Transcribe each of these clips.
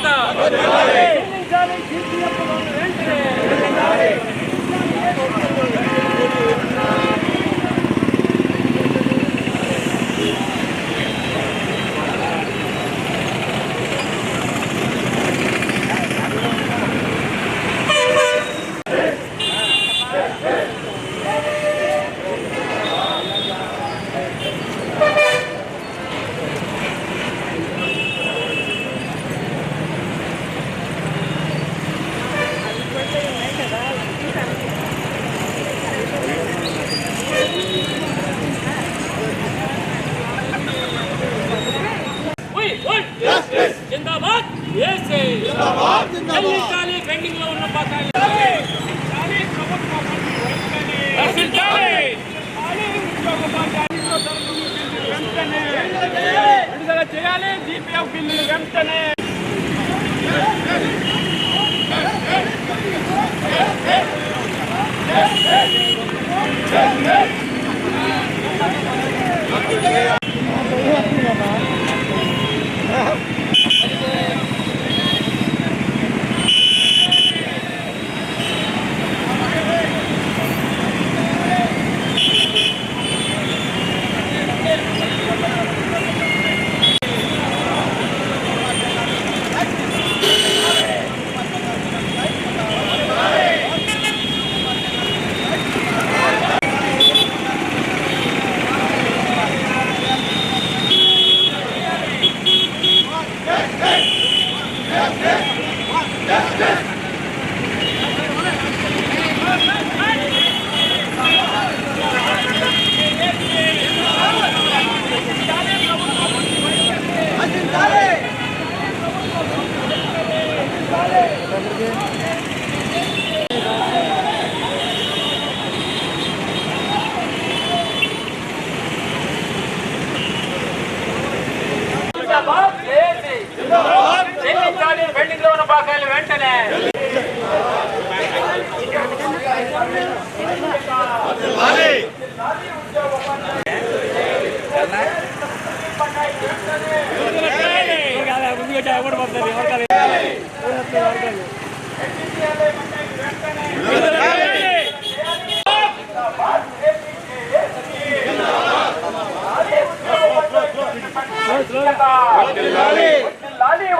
చెల్లించాలి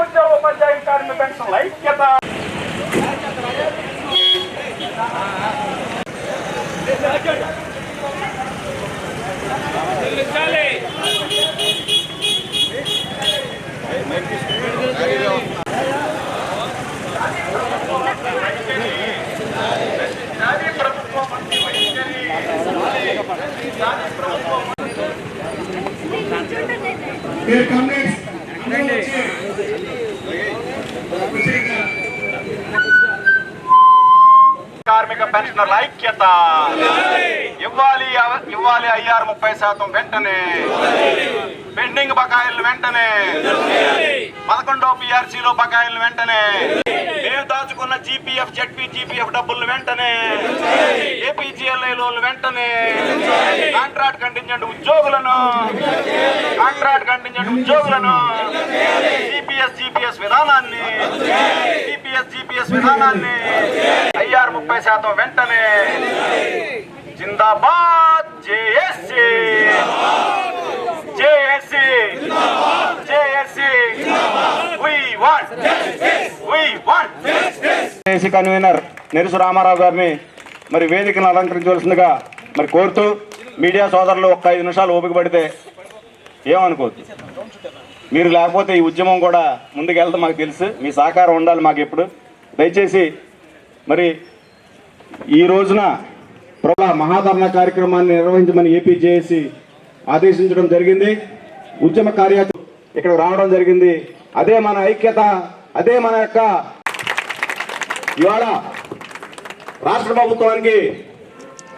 ఉద్యోగ ఉపాధ్యాయ కార్మిక పెన్షన్ ఐక్యత చెల్లించాలి నాది ప్రభుత్వం మంత్రి వైఖరి. నాది ప్రభుత్వం Dear comrades, అందరూ వచ్చి వచ్చేయండి. కార్మిక పెన్షనర్ల ఐక్యత ఇవ్వాలి అవ- ఇవ్వాలి ఐఆర్ ముప్పై శాతం వెంటనే పెండింగ్ బకాయిలు వెంటనే పదకొండో పిఆర్సీలో బకాయిలు వెంటనే. మేము దాచుకున్న జీపీఎఫ్ జెడ్పీ జీపీఎఫ్ డబ్బులు వెంటనే. ఏపీజీఎల్ఐ లోన్లు వెంటనే. కాంట్రాక్ట్ కంటింజెంట్ ఉద్యోగులను. కాంట్రాక్ట్ కంటింజెంట్ ఉద్యోగులను. జీపీఎస్ జీపీఎస్ విధానాన్ని. జీపీఎస్ జీపీఎస్ విధానాన్ని. ఐఆర్ ముప్పై శాతం వెంటనే. జిందాబాద్ JSC. JSC. JSC. JAC convener Nerusu Ramarao గారిని మరి వేదికను అలంకరించవలసిందిగా మరి కోరుతూ మీడియా సోదరులు ఒక్క ఐదు నిమిషాలు ఓపిక పడితే ఏమనుకోవద్దు. మీరు లేకపోతే ఈ ఉద్యమం కూడా ముందుకెళ్తే మాకు తెలుసు. మీ సహకారం ఉండాలి మాకు ఎప్పుడు. దయచేసి మరి ఈ రోజున ప్రబల మహాధరణ కార్యక్రమాన్ని నిర్వహించమని ఏపీ జేఏసీ ఆదేశించడం జరిగింది. ఉద్యమ కార్యాచరణ ఇక్కడ రావడం జరిగింది. అదే మన ఐక్యత అదే మన యొక్క ఇవాళ రాష్ట్ర ప్రభుత్వానికి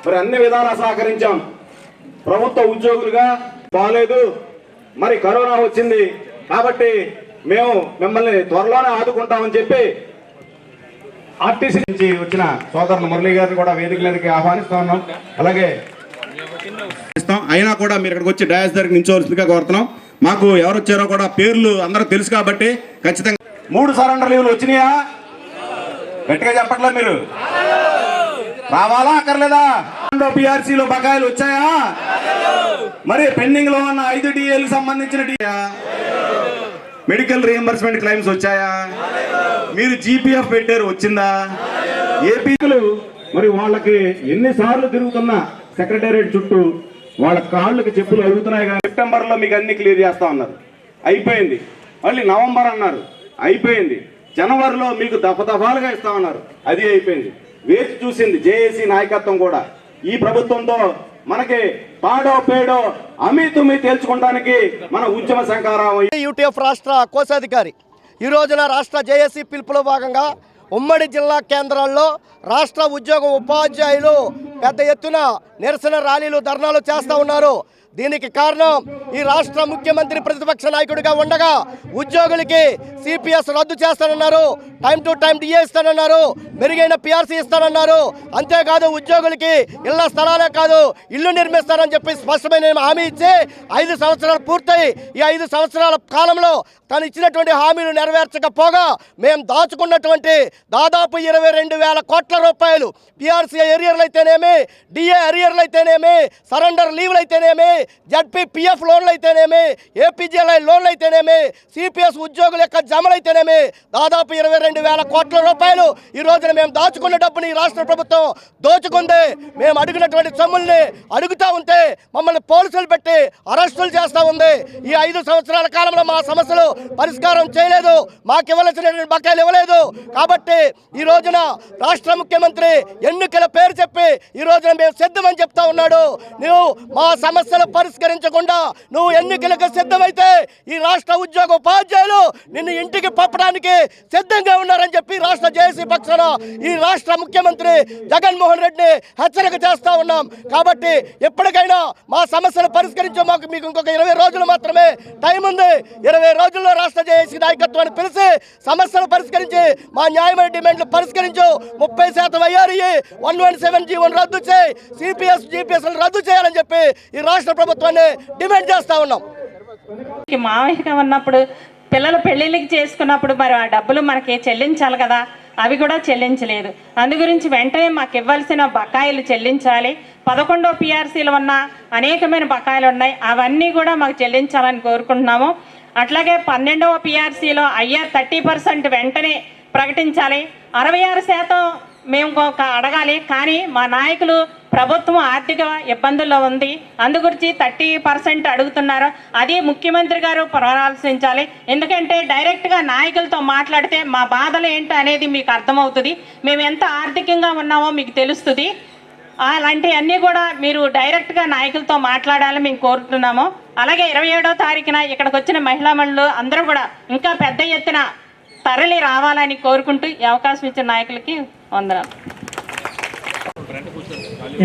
మరి అన్ని విధాలా సహకరించాం. ప్రభుత్వ ఉద్యోగులుగా బాగలేదు మరి కరోనా వచ్చింది కాబట్టి మేము మిమ్మల్ని త్వరలోనే ఆదుకుంటామని చెప్పి ఆర్టీసీ నుంచి వచ్చిన సోదరులు మురళి గారిని కూడా వేదిక మీదకి ఆహ్వానిస్తా ఉన్నాం. అలాగే ఇస్తాం అయినా కూడా మీరు ఇక్కడికి వచ్చి డయాస్ దగ్గర నించోవలసిందిగా కోరుతున్నాం. మాకు ఎవరు వచ్చారో కూడా పేర్లు అందరూ తెలుసు కాబట్టి ఖచ్చితంగా మూడు సరెండర్ లీవ్లు వచ్చినాయా? గట్టిగా చెప్పట్లే మీరు. రావాలా అక్కర్లేదా? పిఆర్సీలో బకాయిలు వచ్చాయా? మరి పెండింగ్లో ఉన్న ఐదు డిఏలకు సంబంధించిన డిఏ మెడికల్ రియంబర్స్మెంట్ క్లైమ్స్ వచ్చాయా? మీరు జీపీఎఫ్ పెట్టారు వచ్చిందా? ఏపీలు మరి వాళ్ళకి ఎన్నిసార్లు తిరుగుతున్నా సెక్రటేరియట్ చుట్టూ వాళ్ళ కాళ్ళకి చెప్పులు అడుగుతున్నాయి కానీ సెప్టెంబర్లో మీకు అన్ని క్లియర్ చేస్తా ఉన్నారు అయిపోయింది. మళ్ళీ నవంబర్ అన్నారు. అయిపోయింది. జనవరిలో మీకు దఫదఫాలుగా ఇస్తా ఉన్నారు అది అయిపోయింది. వేచి చూసింది జేఏసీ నాయకత్వం కూడా. ఈ ప్రభుత్వంతో మనకి పాడో పేడో అమీ తుమ్మి తేల్చుకోవడానికి మన ఉద్యమ సంకారం యూటీఎఫ్ రాష్ట్ర కోశాధికారి. ఈ రోజున రాష్ట్ర జేఏసీ పిలుపులో భాగంగా ఉమ్మడి జిల్లా కేంద్రాల్లో రాష్ట్ర ఉద్యోగ ఉపాధ్యాయులు పెద్ద ఎత్తున నిరసన ర్యాలీలు ధర్నాలు చేస్తూ ఉన్నారు. దీనికి కారణం ఈ రాష్ట్ర ముఖ్యమంత్రి ప్రతిపక్ష నాయకుడిగా ఉండగా ఉద్యోగులకి సిపిఎస్ రద్దు చేస్తానన్నారు టైం టు టైం డిఏ ఇస్తానన్నారు మెరుగైన పిఆర్సీ ఇస్తానన్నారు. అంతేకాదు ఉద్యోగులకి ఇళ్ళ స్థలాలే కాదు ఇల్లు నిర్మిస్తారని చెప్పి స్పష్టమైన హామీ ఇచ్చి ఐదు సంవత్సరాలు పూర్తయి ఈ ఐదు సంవత్సరాల కాలంలో తను ఇచ్చినటువంటి హామీలు నెరవేర్చకపోగా మేము దాచుకున్నటువంటి దాదాపు ఇరవై రెండు వేల కోట్ల రూపాయలు పిఆర్సీ ఎరియర్లు అయితేనేమి డిఏ ఎరియర్లు అయితేనేమి సరెండర్ లీవ్లు అయితేనేమి జడ్పీ పిఎఫ్ లోన్లు అయితేనేమి ఏపీజీఎల్ఐ లోన్లు అయితేనేమి సిపిఎస్ ఉద్యోగుల యొక్క జమలు అయితేనేమి దాదాపు ఇరవై రెండు వేల కోట్ల రూపాయలు ఈ రోజున మేము దాచుకున్న డబ్బుని ఈ రాష్ట్ర ప్రభుత్వం దోచుకుంది. మేము అడిగినటువంటి సొమ్ముల్ని అడుగుతా ఉంటే మమ్మల్ని పోలీసులు పెట్టి అరెస్టులు చేస్తూ ఉంది. ఈ ఐదు సంవత్సరాల కాలంలో మా సమస్యలు పరిష్కారం చేయలేదు. మాకు ఇవ్వవలసినటువంటి బకాయిలు ఇవ్వలేదు. కాబట్టి ఈ రోజున రాష్ట్ర ముఖ్యమంత్రి ఎన్నికల పేరు చెప్పి ఈ రోజున మేము సిద్ధమని చెప్తా ఉన్నాడు. నువ్వు మా సమస్యలు పరిష్కరించకుండా నువ్వు ఎన్నికలకు సిద్ధమైతే ఈ రాష్ట్ర ఉద్యోగ ఉపాధ్యాయులు నిన్ను ఇంటికి పంపడానికి సిద్ధంగా ఉన్నారని చెప్పి రాష్ట్ర జేసీ పక్షాన ఈ రాష్ట్ర ముఖ్యమంత్రి జగన్మోహన్ రెడ్డిని హెచ్చరిక చేస్తా ఉన్నాం. కాబట్టి ఎప్పటికైనా మా సమస్యలు పరిష్కరించే మాకు మీకు ఇంకొక ఇరవై రోజులు మాత్రమే టైం ఉంది. ఇరవై రోజుల్లో రాష్ట్ర జేఏసీ నాయకత్వాన్ని పిలిచి సమస్యలు పరిష్కరించి మా న్యాయమైన డిమాండ్లు పరిష్కరించు. ముప్పై శాతం అయ్యారు one one seven G one రద్దు చేయి. సిపిఎస్ జీపీఎస్ రద్దు చేయాలని చెప్పి ఈ రాష్ట్ర ప్రభుత్వాన్ని డిమాండ్ చేస్తా ఉన్నాం. మామయ్యగా ఉన్నప్పుడు పిల్లలు పెళ్ళిళ్ళకి చేసుకున్నప్పుడు మరి ఆ డబ్బులు మనకి చెల్లించాలి కదా. అవి కూడా చెల్లించలేదు. అందు గురించి వెంటనే మాకు ఇవ్వాల్సిన బకాయిలు చెల్లించాలి. పదకొండో పిఆర్సీలు ఉన్న అనేకమైన బకాయిలు ఉన్నాయి. అవన్నీ కూడా మాకు చెల్లించాలని కోరుకుంటున్నాము. అట్లాగే పన్నెండవ పిఆర్సీలో అయ్యా థర్టీ పర్సెంట్ వెంటనే ప్రకటించాలి. అరవై ఆరు శాతం మేము ఒక అడగాలి. కానీ మా నాయకులు ప్రభుత్వం ఆర్థిక ఇబ్బందుల్లో ఉంది. అందు గురించి థర్టీ పర్సెంట్ అడుగుతున్నారు. అది ముఖ్యమంత్రి గారు పరామర్శించాలి. ఎందుకంటే డైరెక్ట్గా నాయకులతో మాట్లాడితే మా బాధలు ఏంటి అనేది మీకు అర్థమవుతుంది. మేము ఎంత ఆర్థికంగా ఉన్నామో మీకు తెలుస్తుంది. అలాంటివన్నీ కూడా మీరు డైరెక్ట్గా నాయకులతో మాట్లాడాలని మేము కోరుతున్నాము. అలాగే ఇరవై ఏడో తారీఖున ఇక్కడికి వచ్చిన మహిళా మండలు అందరూ కూడా ఇంకా పెద్ద ఎత్తున తరలి రావాలని కోరుకుంటూ అవకాశం ఇచ్చిన నాయకులకి వందనాలు.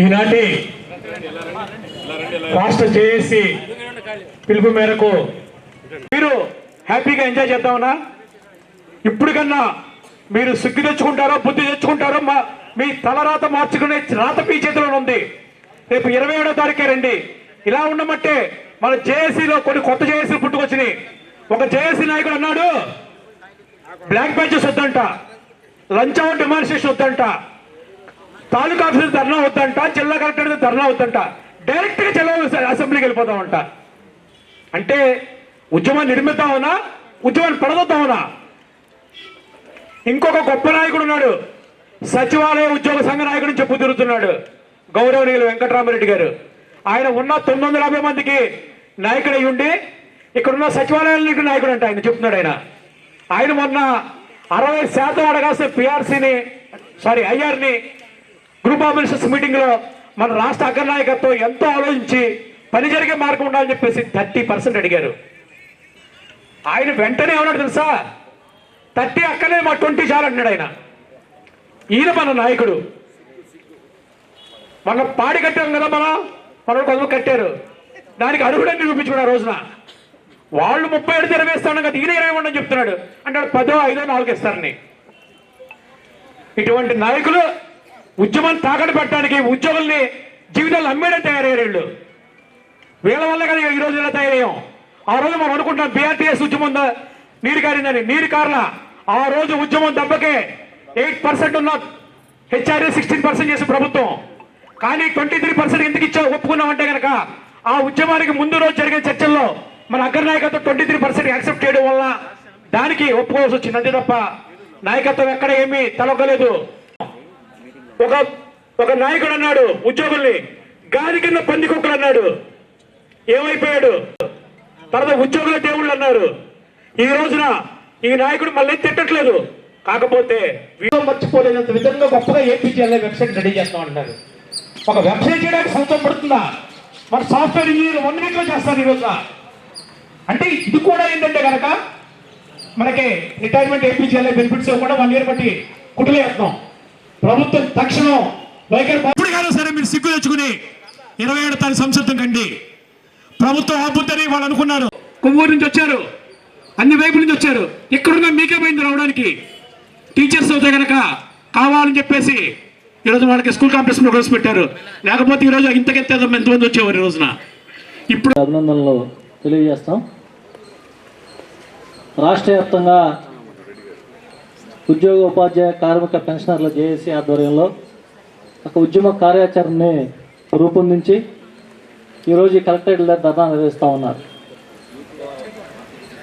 ఈనాటి రాష్ట్ర జేఏసీ పిలుపు మేరకు మీరు హ్యాపీగా ఎంజాయ్ చేద్దామన్నా ఇప్పటికన్నా మీరు సిగ్గు తెచ్చుకుంటారో బుద్ధి తెచ్చుకుంటారో మా మీ తలరాత మార్చుకునే రాత మీ చేతిలో ఉంది. రేపు ఇరవై ఏడో తారీఖే రండి. ఇలా ఉండమంటే మన జేఏసీలో కొన్ని కొత్త జేఏసీలు పుట్టుకొచ్చినాయి. ఒక జేఏసీ నాయకుడు అన్నాడు బ్లాక్ బెంచెస్ వద్దంట. లంచ్ అవుట్ డిమాన్స్ట్రేషన్ వద్దంట. తాలూకా ఆఫీసర్ ధర్నా వద్దంట జిల్లా కలెక్టర్ ధర్నా వద్దంట. డైరెక్ట్గా జిల్లా అసెంబ్లీకి వెళ్ళిపోతామంట. అంటే ఉద్యమాన్ని నిర్మిద్దామనా ఉద్యమాన్ని పడగొద్దామనా ఇంకొక గొప్ప నాయకుడు ఉన్నాడు. సచివాలయ ఉద్యోగ సంఘ నాయకుడు చెప్పు తిరుగుతున్నాడు గౌరవనీయులు వెంకటరామరెడ్డి గారు. ఆయన ఉన్న తొమ్మిది వందల యాభై మందికి నాయకుడు అయ్యుండి ఉండి సచివాలయాల నాయకుడు అంట ఆయన చెప్తున్నాడు ఆయన. ఆయన మొన్న అరవై శాతం అడగాల్సిన పిఆర్సీని సారీ ఐఆర్ని గ్రూప్ ఆఫ్ మినిస్టర్స్ మీటింగ్లో మన రాష్ట్ర అగ్రనాయకత్వం ఎంతో ఆలోచించి పని జరిగే మార్గం ఉండాలని చెప్పేసి థర్టీ పర్సెంట్ అడిగారు. ఆయన వెంటనే ఏమన్నాడు తెలుసా? థర్టీ అక్కనే మా ట్వంటీ చాలు అంటున్నాడు ఆయన. ఈయన మన నాయకుడు. మన పాడి కట్టాం కదా మనం పనులు కట్టారు. దానికి అడుగుడని నిరూపించుకున్నారు రోజున. వాళ్ళు ముప్పై ఏడు ఇరవై ఇస్తాను కదా ఈయన ఇరవై ఉండని చెప్తున్నాడు. అంటాడు పదో ఐదో నాలుగు ఇస్తారని ఇటువంటి నాయకులు ఉద్యమాన్ని తాకట్టు పెట్టడానికి ఉద్యోగుల్ని జీవితాలు అమ్మేయడం తయారయ్యారు వీళ్ళు. వీళ్ళ వల్ల కానీ ఈ రోజు ఇలా తయారయ్యాం. ఆ రోజు మనం అనుకుంటాం బీఆర్టీఎస్ ఉద్యమం నీరు కారిందని. నీరు కారణ. ఆ రోజు ఉద్యమం దెబ్బకే ఎయిట్ పర్సెంట్ ఉన్న హెచ్ఆర్ఏ సిక్స్టీన్ పర్సెంట్ చేసే ప్రభుత్వం. కానీ ట్వంటీ త్రీ పర్సెంట్ ఎందుకు ఇచ్చా ఒప్పుకున్నామంటే కనుక ఆ ఉద్యమానికి ముందు రోజు జరిగిన చర్చల్లో మన అగ్ర నాయకత్వం ట్వంటీ త్రీ పర్సెంట్ యాక్సెప్ట్ చేయడం వల్ల దానికి ఒప్పుకోవాల్సి వచ్చింది అంతే తప్ప నాయకత్వం ఎక్కడ ఏమీ తలొగ్గలేదు. ఒక ఒక నాయకుడు అన్నాడు ఉద్యోగుల్ని గాలి కింద పంది కుక్కలు అన్నాడు. ఏమైపోయాడు? తర్వాత ఉద్యోగుల దేవుళ్ళు అన్నారు. ఈ రోజున ఈ నాయకుడు మళ్ళీ తిట్టట్లేదు. కాకపోతే వీడియో మర్చిపోలేనంత విధంగా గొప్పగా ఏపీజీఎల్ఏ వెబ్సైట్ రెడీ చేస్తాం అంటారు ఒక వెబ్సైట్ చేయడానికి సంవత్సరం పడుతుందా? మన సాఫ్ట్వేర్ ఇంజనీర్ వన్ వీక్లో చేస్తారు ఈ రోజున. అంటే ఇది కూడా ఏంటంటే కనుక మనకి రిటైర్మెంట్ ఏపీజీఎల్ఏ బెనిఫిట్స్ కూడా వన్ ఇయర్ బట్టి కుట్లేస్తున్నాం ప్రభుత్వం తక్షణం వైఖరి ఇప్పుడు కాదు సరే మీరు సిగ్గు తెచ్చుకుని ఇరవై ఏడు తారీఖు సంసిద్ధం కండి. ప్రభుత్వం ఆపుద్దని వాళ్ళు అనుకున్నారు. కొవ్వూరు నుంచి వచ్చారు. అన్ని వైపుల నుంచి వచ్చారు. ఇక్కడున్న మీకే పోయింది రావడానికి. టీచర్స్ అయితే కనుక కావాలని చెప్పేసి ఈరోజు వాళ్ళకి స్కూల్ కాంప్లెక్స్ ప్రోగ్రామ్స్ పెట్టారు. లేకపోతే ఈరోజు ఇంతకెత్తే ఎంతమంది వచ్చేవారు ఈ రోజున. ఇప్పుడు అభినందనలు తెలియజేస్తాం. రాష్ట్ర వ్యాప్తంగా ఉద్యోగ ఉపాధ్యాయ కార్మిక పెన్షనర్ల జేఏసీ ఆధ్వర్యంలో ఒక ఉద్యమ కార్యాచరణని రూపొందించి ఈరోజు ఈ కలెక్టరేట్ దగ్గర ధర్నా నిర్వహిస్తూ ఉన్నారు.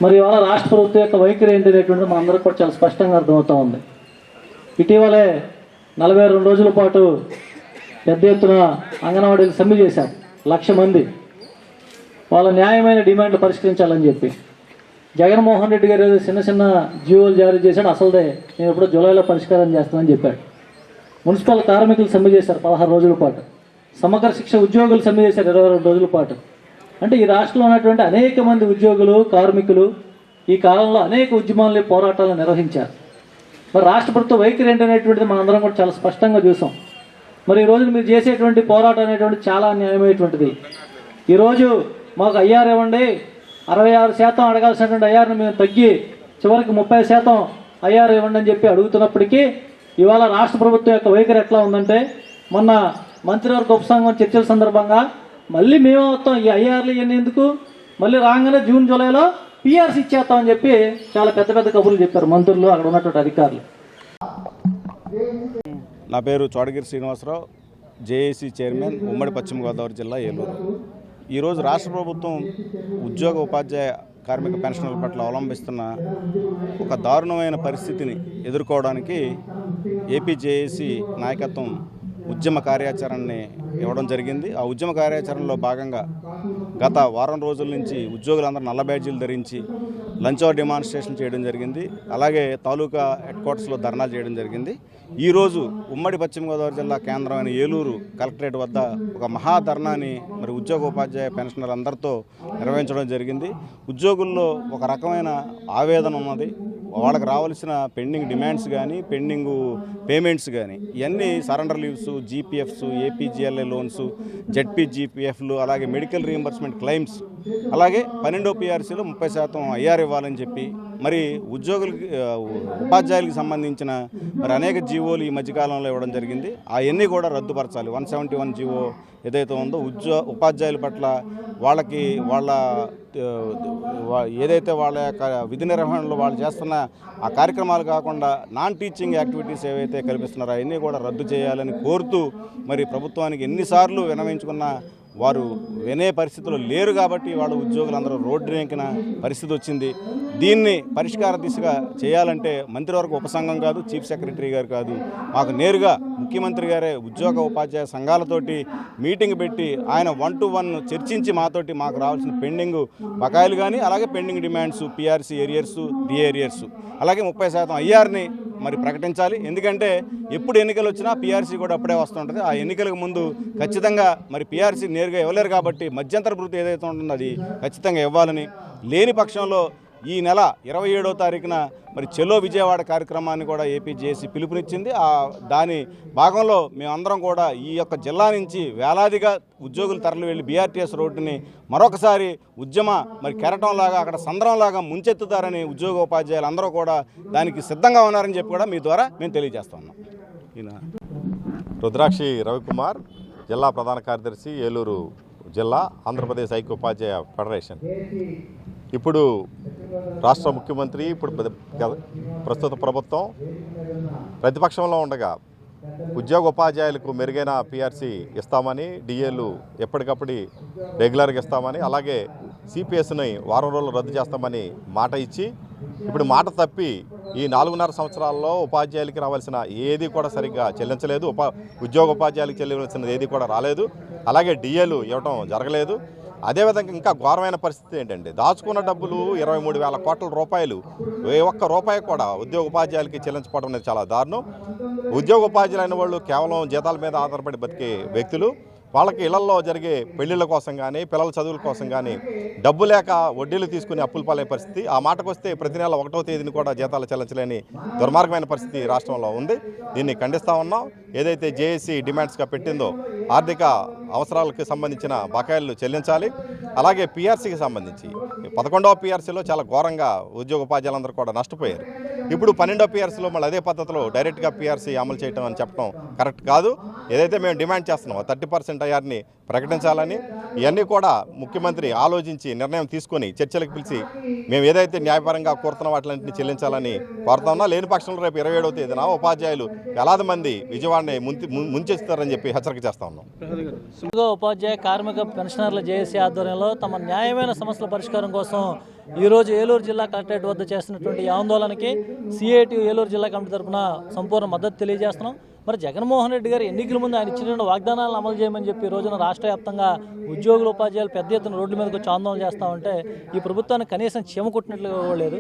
మరి ఇవాళ రాష్ట్ర ప్రభుత్వం యొక్క వైఖరి ఏంటి అనేటువంటిది మనందరికీ కూడా చాలా స్పష్టంగా అర్థమవుతూ ఉంది. ఇటీవలే నలభై రెండు రోజుల పాటు పెద్ద ఎత్తున అంగన్వాడీలు సమ్మె చేశారు లక్ష మంది. వాళ్ళ న్యాయమైన డిమాండ్లు పరిష్కరించాలని చెప్పి. జగన్మోహన్ రెడ్డి గారు ఏదో చిన్న చిన్న జీవోలు జారీ చేశాడు. అసలుదే. నేను ఎప్పుడో జూలైలో పరిష్కారం చేస్తానని చెప్పాడు. మున్సిపల్ కార్మికులు సమ్మె చేశారు పదహారు రోజుల పాటు. సమగ్ర శిక్ష ఉద్యోగులు సమ్మె చేశారు ఇరవై రెండు రోజుల పాటు. అంటే ఈ రాష్ట్రంలో ఉన్నటువంటి అనేక మంది ఉద్యోగులు కార్మికులు ఈ కాలంలో అనేక ఉద్యమాలు పోరాటాలు నిర్వహించారు. మరి రాష్ట్ర ప్రభుత్వ వైఖరి ఏంటనేటువంటిది మనందరం కూడా చాలా స్పష్టంగా చూసాం. మరి ఈ రోజు మీరు చేసేటువంటి పోరాటం అనేటువంటి చాలా న్యాయమైనటువంటిది ఈరోజు మాకు అయ్యారేమండి అరవై ఆరు శాతం అడగాల్సినటువంటి ఐఆర్ని మేము తగ్గి చివరికి ముప్పై శాతం ఐఆర్ ఇవ్వండి అని చెప్పి అడుగుతున్నప్పటికీ ఇవాళ రాష్ట్ర ప్రభుత్వం యొక్క వైఖరి ఎట్లా ఉందంటే మొన్న మంత్రివర్గ ఉపసంఘం చర్చల సందర్భంగా మళ్ళీ మేము మొత్తం ఈ ఐఆర్లు ఇవన్నీ ఎందుకు మళ్ళీ రాగానే జూన్ జూలైలో పిఆర్సీ ఇచ్చేస్తామని చెప్పి చాలా పెద్ద పెద్ద కబుర్లు చెప్పారు మంత్రులు అక్కడ ఉన్నటువంటి అధికారులు. నా పేరు చోడగిరి శ్రీనివాసరావు జేఏసీ చైర్మన్ ఉమ్మడి పశ్చిమ గోదావరి జిల్లా ఏలూరు. ఈరోజు రాష్ట్ర ప్రభుత్వం ఉద్యోగ ఉపాధ్యాయ కార్మిక పెన్షన్ల పట్ల అవలంబిస్తున్న ఒక దారుణమైన పరిస్థితిని ఎదుర్కోవడానికి ఏపీ జేఏసీ నాయకత్వం ఉద్యమ కార్యాచరణని ఇవ్వడం జరిగింది. ఆ ఉద్యమ కార్యాచరణలో భాగంగా గత వారం రోజుల నుంచి ఉద్యోగులందరూ నల్ల బ్యాడ్జీలు ధరించి లంచ్ అవర్ డిమాన్స్ట్రేషన్ చేయడం జరిగింది. అలాగే తాలూకా హెడ్ క్వార్టర్స్లో ధర్నాలు చేయడం జరిగింది. ఈరోజు ఉమ్మడి పశ్చిమ గోదావరి జిల్లా కేంద్రమైన ఏలూరు కలెక్టరేట్ వద్ద ఒక మహా ధర్నాని మరి ఉద్యోగోపాధ్యాయ పెన్షనర్లందరితో నిర్వహించడం జరిగింది. ఉద్యోగుల్లో ఒక రకమైన ఆవేదన ఉన్నది. వాళ్ళకి రావాల్సిన పెండింగ్ డిమాండ్స్ కానీ పెండింగ్ పేమెంట్స్ కానీ ఇవన్నీ surrender leaves GPFs APGLA loans ZP జీపీఎఫ్లు అలాగే మెడికల్ రీఎంబర్స్మెంట్ క్లెయిమ్స్ అలాగే పన్నెండో పీఆర్సీలో ముప్పై శాతం ఐఆర్ ఇవ్వాలని చెప్పి మరి ఉద్యోగులకి ఉపాధ్యాయులకు సంబంధించిన మరి అనేక జీవోలు ఈ మధ్యకాలంలో ఇవ్వడం జరిగింది. అవన్నీ కూడా రద్దుపరచాలి. వన్ సెవెంటీ వన్ జీవో ఏదైతే ఉందో ఉద్యో ఉపాధ్యాయుల పట్ల వాళ్ళకి వాళ్ళ ఏదైతే వాళ్ళ యొక్క విధి నిర్వహణలో వాళ్ళు చేస్తున్న ఆ కార్యక్రమాలు కాకుండా నాన్ టీచింగ్ యాక్టివిటీస్ ఏవైతే కల్పిస్తున్నారో అవన్నీ కూడా రద్దు చేయాలని కోరుతూ మరి ప్రభుత్వానికి ఎన్నిసార్లు వినవించుకున్న వారు వినే పరిస్థితులు లేరు కాబట్టి వాళ్ళ ఉద్యోగులందరూ రోడ్డు ఎక్కిన పరిస్థితి వచ్చింది. దీన్ని పరిష్కార దిశగా చేయాలంటే మంత్రివర్గ ఉపసంఘం కాదు చీఫ్ సెక్రటరీ గారు కాదు మాకు నేరుగా ముఖ్యమంత్రి గారే ఉద్యోగ ఉపాధ్యాయ సంఘాలతోటి మీటింగ్ పెట్టి ఆయన వన్ టు వన్ చర్చించి మాతోటి మాకు రావాల్సిన పెండింగ్ బకాయిలు కానీ అలాగే pending demands PRC arrears DA arrears అలాగే ముప్పై శాతం ఐఆర్ని మరి ప్రకటించాలి. ఎందుకంటే ఎప్పుడు ఎన్నికలు వచ్చినా పీఆర్సీ కూడా అప్పుడే వస్తుంటుంది ఆ ఎన్నికలకు ముందు ఖచ్చితంగా మరి పీఆర్సీ నేరుగా ఇవ్వలేరు కాబట్టి మధ్యంతర భృతి ఏదైతే ఉంటుందో అది ఖచ్చితంగా ఇవ్వాలని లేని పక్షంలో ఈ నెల ఇరవై ఏడో తారీఖున మరి చెలో విజయవాడ కార్యక్రమాన్ని కూడా ఏపీ జేసీ పిలుపునిచ్చింది. ఆ దాని భాగంలో మేమందరం కూడా ఈ యొక్క జిల్లా నుంచి వేలాదిగా ఉద్యోగులు తరలి వెళ్ళి బీఆర్టీఎస్ రోడ్డుని మరొకసారి ఉద్యమ మరి కెరటంలాగా అక్కడ సంద్రంలాగా ముంచెత్తుతారని ఉద్యోగ ఉపాధ్యాయులు అందరూ కూడా దానికి సిద్ధంగా ఉన్నారని చెప్పి కూడా మీ ద్వారా మేము తెలియజేస్తున్నాం ఈయన రుద్రాక్షి రవికుమార్ జిల్లా ప్రధాన కార్యదర్శి ఏలూరు జిల్లా ఆంధ్రప్రదేశ్ ఐక్య ఉపాధ్యాయ ఫెడరేషన్. ఇప్పుడు రాష్ట్ర ముఖ్యమంత్రి ఇప్పుడు ప్ర- ప్రస్తుత ప్రభుత్వం ప్రతిపక్షంలో ఉండగా ఉద్యోగ ఉపాధ్యాయులకు మెరుగైన పిఆర్సీ ఇస్తామని డిఏలు ఎప్పటికప్పుడు రెగ్యులర్గా ఇస్తామని అలాగే సిపిఎస్ని వారం రోజులు రద్దు చేస్తామని మాట ఇచ్చి ఇప్పుడు మాట తప్పి ఈ నాలుగున్నర సంవత్సరాల్లో ఉపాధ్యాయులకి రావాల్సిన ఏది కూడా సరిగ్గా చెల్లించలేదు. ఉపా ఉద్యోగ ఉపాధ్యాయులకు చెల్లించాల్సిన ఏది కూడా రాలేదు. అలాగే డిఏలు ఇవ్వడం జరగలేదు. అదేవిధంగా ఇంకా ఘోరమైన పరిస్థితి ఏంటంటే దాచుకున్న డబ్బులు ఇరవై మూడు వేల కోట్ల రూపాయలు ఏ ఒక్క రూపాయి కూడా ఉద్యోగ ఉపాధ్యాయులకి చెల్లించకపోవడం అనేది చాలా దారుణం. ఉద్యోగ ఉపాధ్యాయులైన వాళ్ళు కేవలం జీతాల మీద ఆధారపడి బతికే వ్యక్తులు. వాళ్ళకి ఇళ్ళలో జరిగే పెళ్ళిళ్ళ కోసం కానీ పిల్లల చదువుల కోసం కానీ డబ్బు లేక వడ్డీలు తీసుకుని అప్పులు పాలే పరిస్థితి. ఆ మాటకు వస్తే ప్రతి నెల ఒకటో తేదీని కూడా జీతాలు చెల్లించలేని దుర్మార్గమైన పరిస్థితి రాష్ట్రంలో ఉంది. దీన్ని ఖండిస్తా ఉన్నాం. ఏదైతే జేఏసీ డిమాండ్స్గా పెట్టిందో ఆర్థిక అవసరాలకు సంబంధించిన బకాయిలు చెల్లించాలి. అలాగే పిఆర్సీకి సంబంధించి పదకొండవ పిఆర్సీలో చాలా ఘోరంగా ఉద్యోగ ఉపాధ్యాయులందరూ కూడా నష్టపోయారు. ఇప్పుడు పన్నెండో పిఆర్సీలో మళ్ళీ అదే పద్ధతిలో డైరెక్ట్గా పిఆర్సీ అమలు చేయడం అని చెప్పడం కరెక్ట్ కాదు. ఏదైతే మేము డిమాండ్ చేస్తున్నామో థర్టీ పర్సెంట్ ఐఆర్ని ప్రకటించాలని ఇవన్నీ కూడా ముఖ్యమంత్రి ఆలోచించి నిర్ణయం తీసుకొని చర్చలకు పిలిచి మేము ఏదైతే న్యాయపరంగా కోరుతున్న వాటిని చెల్లించాలని కోరుతున్నా లేని పక్షంలో రేపు ఇరవై ఏడవ తేదీన ఉపాధ్యాయులు వేలాది మంది విజయవాడని ముంచెస్తారని చెప్పి హెచ్చరిక చేస్తా ఉన్నాం. ఉపాధ్యాయ కార్మిక పెన్షనర్ల జేఏసీ ఆధ్వర్యంలో తమ న్యాయమైన సమస్యల పరిష్కారం కోసం ఈరోజు ఏలూరు జిల్లా కలెక్టరేట్ వద్ద చేస్తున్నటువంటి ఆందోళనకి సిఐటి ఏలూరు జిల్లా కమిటీ తరఫున సంపూర్ణ మద్దతు తెలియజేస్తున్నాం. మరి జగన్మోహన్ రెడ్డి గారు ఎన్నికల ముందు ఆయన ఇచ్చిన వాగ్దానాలను అమలు చేయమని చెప్పి ఈ రోజున రాష్ట్ర వ్యాప్తంగా ఉద్యోగులు ఉపాధ్యాయులు పెద్ద ఎత్తున రోడ్ల మీదకి వచ్చి ఆందోళన చేస్తూ ఉంటే ఈ ప్రభుత్వాన్ని కనీసం చీమ కుట్టినట్లుగా లేదు.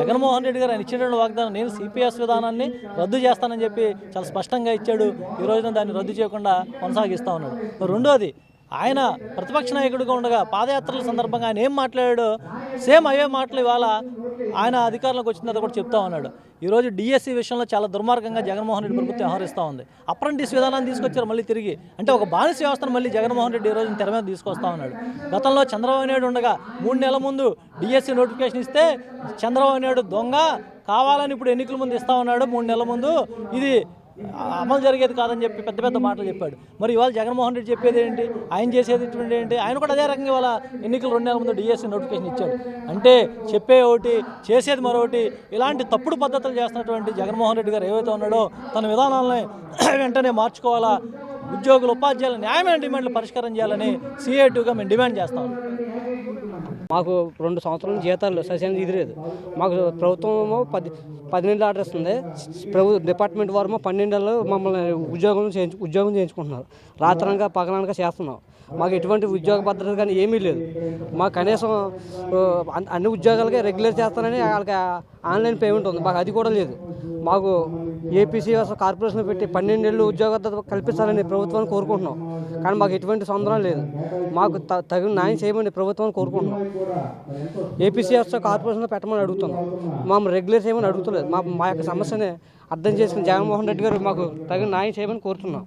జగన్మోహన్ రెడ్డి గారు ఆయన ఇచ్చినటువంటి వాగ్దానం నేను సిపిఎస్ విధానాన్ని రద్దు చేస్తానని చెప్పి చాలా స్పష్టంగా ఇచ్చాడు. ఈ రోజున దాన్ని రద్దు చేయకుండా కొనసాగిస్తూ ఉన్నాడు. రెండోది ఆయన ప్రతిపక్ష నాయకుడిగా ఉండగా పాదయాత్రల సందర్భంగా ఆయన ఏం మాట్లాడాడో సేమ్ అవే మాటలు ఇవాళ ఆయన అధికారంలోకి వచ్చిన తర్వాత కూడా చెప్తా ఉన్నాడు. ఈరోజు డిఎస్సి విషయంలో చాలా దుర్మార్గంగా జగన్మోహన్ రెడ్డి ప్రభుత్వం వ్యవహరిస్తూ ఉంది. అప్రెంటిస్ విధానాన్ని తీసుకొచ్చారు మళ్ళీ తిరిగి. అంటే ఒక బానిస వ్యవస్థను మళ్ళీ జగన్మోహన్ రెడ్డి ఈ తెర మీద తీసుకొస్తా ఉన్నాడు. గతంలో చంద్రబాబు నాయుడు ఉండగా మూడు నెలల ముందు డిఎస్సి నోటిఫికేషన్ ఇస్తే చంద్రబాబు నాయుడు దొంగ కావాలని ఇప్పుడు ఎన్నికల ముందు ఇస్తా ఉన్నాడు మూడు నెలల ముందు. ఇది అమలు జరిగేది కాదని చెప్పి పెద్ద పెద్ద మాటలు చెప్పాడు. మరి ఇవాళ జగన్మోహన్ రెడ్డి చెప్పేది ఏంటి? ఆయన చేసేది ఇటువంటి ఏంటి? ఆయన కూడా అదే రకంగా ఇవాళ ఎన్నికలు రెండు నెలల ముందు డిఎస్సీ నోటిఫికేషన్ ఇచ్చాడు. అంటే చెప్పే ఒకటి చేసేది మరొకటి ఇలాంటి తప్పుడు పద్ధతులు చేస్తున్నటువంటి జగన్మోహన్ రెడ్డి గారు ఏవైతే ఉన్నాడో తన విధానాలని వెంటనే మార్చుకోవాలా? ఉద్యోగులు ఉపాధ్యాయుల న్యాయమైన డిమాండ్లు పరిష్కారం చేయాలని సిఐటుగా మేము డిమాండ్ చేస్తాం. మాకు రెండు సంవత్సరాల జీతాలు సస్యం ఇది లేదు మాకు ప్రభుత్వం పది పన్నెండు ఆర్డర్ ఇస్తుంది ప్రభు డిపార్ట్మెంట్ వారు పన్నెండు మమ్మల్ని ఉద్యోగం చేయించు ఉద్యోగం చేయించుకుంటున్నారు. రాత్రంగా పగలనక చేస్తున్నాం. మాకు ఎటువంటి ఉద్యోగ భద్రత కానీ ఏమీ లేదు. మాకు కనీసం అన్ని ఉద్యోగాలకి రెగ్యులర్ చేస్తానని వాళ్ళకి ఆన్లైన్ పేమెంట్ ఉంది. మాకు అది కూడా లేదు. మాకు ఏపీసీ కార్పొరేషన్ పెట్టి పన్నెండేళ్ళు ఉద్యోగ కల్పించాలని ప్రభుత్వాన్ని కోరుకుంటున్నాం. కానీ మాకు ఎటువంటి సొందరం లేదు. మాకు త- తగిన న్యాయం చేయమని ప్రభుత్వాన్ని కోరుకుంటున్నాం. ఏపీసీఎస్ కార్పొరేషన్ పెట్టమని అడుగుతున్నాం. మాము రెగ్యులర్ చేయమని అడుగుతలేదు. మా మా యొక్క సమస్యని అర్థం చేసుకుని జగన్మోహన్ రెడ్డి గారు మాకు తగిన న్యాయం చేయమని కోరుతున్నాం.